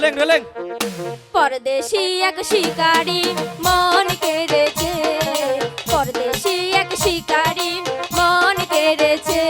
ডোলেং ডোলেং পরদেশি এক শিকারি মন কেড়েছে। পরদেশি এক শিকারি মন কেড়েছে।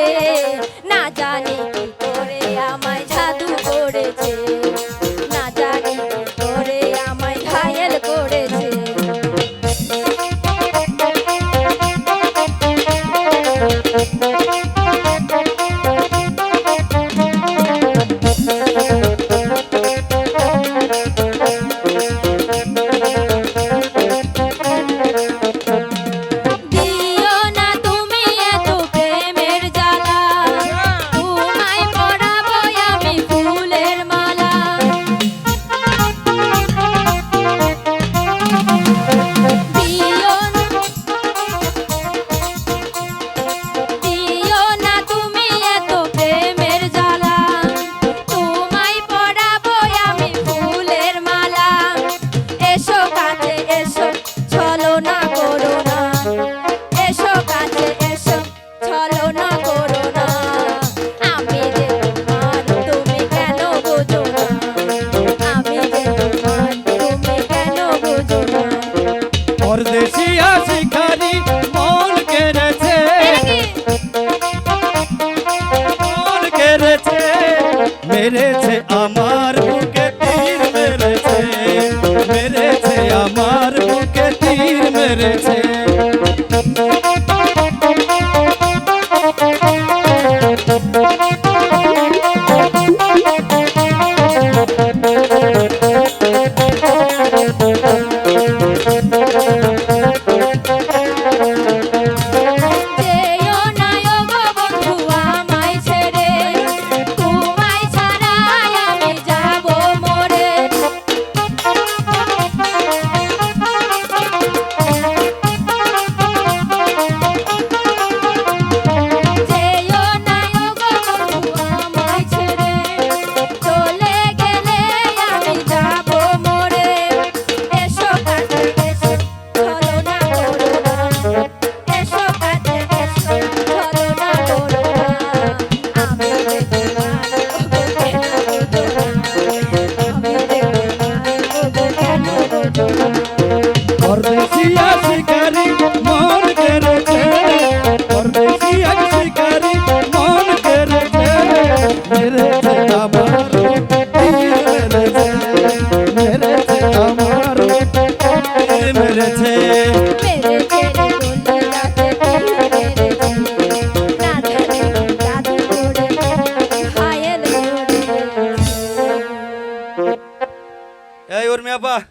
মেরেছে আমার বুকে তীর মেরেছে। মেরেছে আমার বুকে তীর মেরেছে। 那啥？